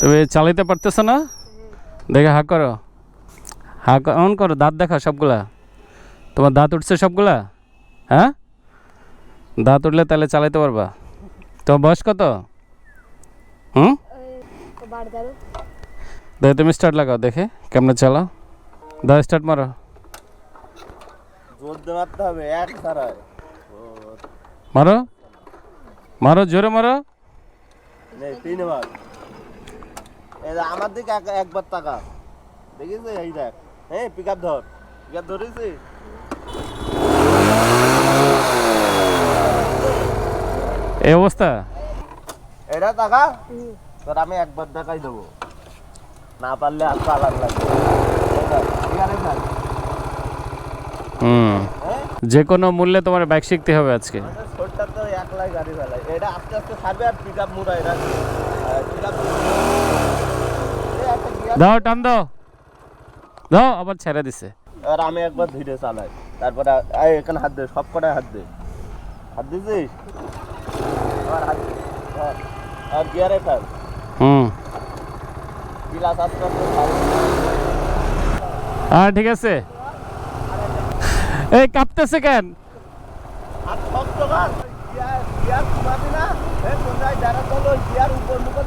তুমি চালাইতে পারতেছো না? দেখে হা করো। হা অন করো দাঁত দেখা সবগুলা। তোমার দাঁত উঠছে সবগুলা? হ্যাঁ? দাঁত উঠলে তাহলে চালাইতে পারবা। তোমার বয়স কত? হুম? দেখে তুমি স্টার্ট লাগাও দেখে কেমন চালাও। দাও স্টার্ট মারো। মারো। মারো জোরে মারো। তিনবার। আমার দিকে একবার টাকা দেখিস এই দেখ। হ্যাঁ পিক আপ ধর। পিক আপ ধরেছি? এই অবস্থা? এটা টাকা তোর আমি একবার দেখাই দেবো। না পারলে আর চালান লাগবে? হুম। হ্যাঁ? যে কোনো মূল্যে তোমার বাইক শিখতে হবে আজকে। তো একলাই গাড়ি চালায়। এটা আস্তে আস্তে ছাড়বে আর পিক আপ মুড়া এটা পিক আপ দাও টান দাও। দাও আবার ছেড়ে দিছে। এবার আমি একবার ধীরে চালাই। তারপরে এই এখানে হাত দে সব কটায় হাত দে। হাত দিছিস। আর গিয়ারে ফেল। হুম। গিলাস আস্তে হ্যাঁ ঠিক আছে। এই কাঁপতেছে কেন? হাত শক্ত কর। গিয়ার গিয়ার ঘুমাবি না। এ কোথায় যারা চলো গিয়ার উপর মুখে